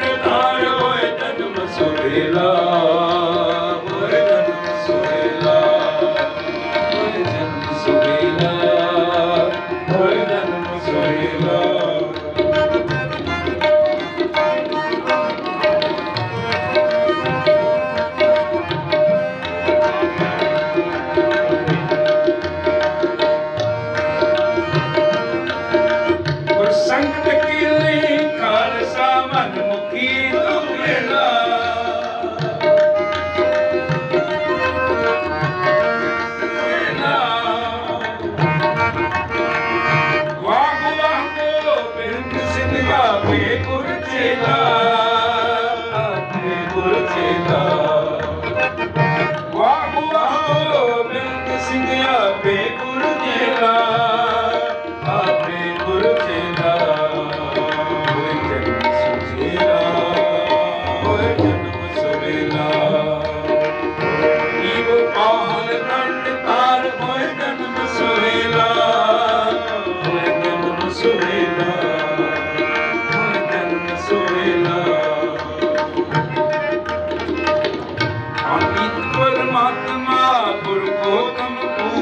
ਤਾਰ ਹੋਏ ਜਨਮ ਸੁਹੇਲਾ ਹੋਏ ਜਨਮ ਸੁਹੇਲਾ ਹੋਏ ਜਨਮ ਸੁਹੇਲਾ ਹੋਏ ਜਨਮ ਸੁਹੇਲਾ ਸੰਗਤ ਕੀ ਲਈ ਖਾਲਸਾ ਮਨ ਗੁਰ ਚੇਲਾ ਵਾਹ ਵਾਹ ਗੋਬਿੰਦ ਸਿੰਘ ਆਪੇ ਗੁਰ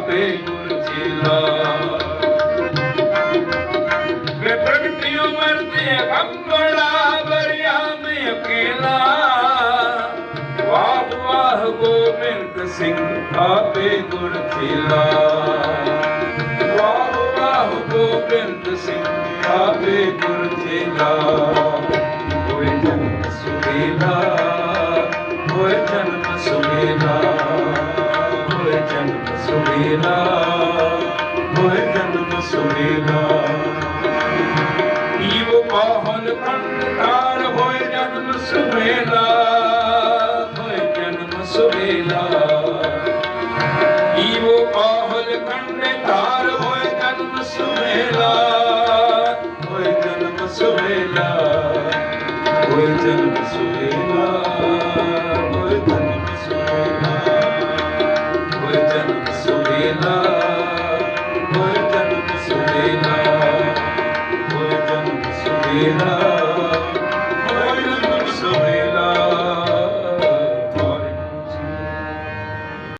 ਆਪੇ ਗੁਰ ਚੇਲਾ ਵਹਿ ਪ੍ਰਗਟਿਓ ਮਰਦੇ ਅੰਬੜਾ ਬਰਿਆ ਮੈਂ ਅਕੇਲਾ। ਵਾਹ ਵਾਹ ਗੋਬਿੰਦ ਸਿੰਘ ਆਪੇ ਗੁਰ ਚੇਲਾ ਵਾਹ ਵਾਹ ਗੋਬਿੰਦ ਸਿੰਘ ਆਪੇ ਗੁਰ ਚੇਲਾ ਹੋਏ ਜਨਮ ਸੁਵੇਲਾ ਹੋਏ ਜਨਮ ਸੁਵੇਲਾ ਜਨਮ ਸੁਵੇਲਾ ਹੋਏ ਜਨਮ ਸੁਵੇਲਾ ਈਵ ਪਾਹਨ ਕੰਡ ਹੋਏ ਜਨਮ ਸੁਵੇਲਾ ਹੋਏ ਜਨਮ ਸੁਵੇਲਾ ਈਵੋ ਪਾਹਲ ਕੰਡੇ ਹੋਏ ਜਨਮ ਸੁਵੇਲਾ ਹੋਏ ਜਨਮ ਸੁਵੇਲਾ ਹੋਏ ਜਨਮ ਸੁਵੇਲਾ ਹੋਏ